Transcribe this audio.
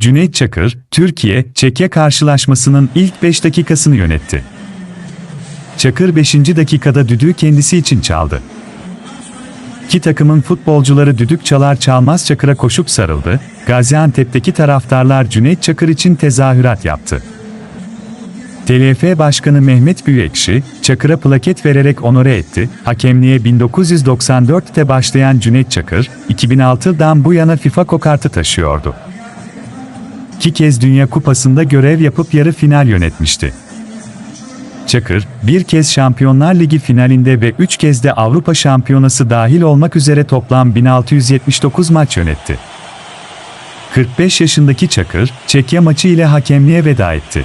Cüneyt Çakır, Türkiye-Çekya karşılaşmasının ilk 5 dakikasını yönetti. Çakır 5. dakikada düdüğü kendisi için çaldı. İki takımın futbolcuları düdük çalar çalmaz Çakır'a koşup sarıldı, Gaziantep'teki taraftarlar Cüneyt Çakır için tezahürat yaptı. TLF Başkanı Mehmet Büyükekşi, Çakır'a plaket vererek onore etti. Hakemliğe 1994'te başlayan Cüneyt Çakır, 2006'dan bu yana FIFA kokartı taşıyordu. İki kez Dünya Kupası'nda görev yapıp yarı final yönetmişti. Çakır, bir kez Şampiyonlar Ligi finalinde ve üç kez de Avrupa Şampiyonası dahil olmak üzere toplam 1679 maç yönetti. 45 yaşındaki Çakır, Çekya maçı ile hakemliğe veda etti.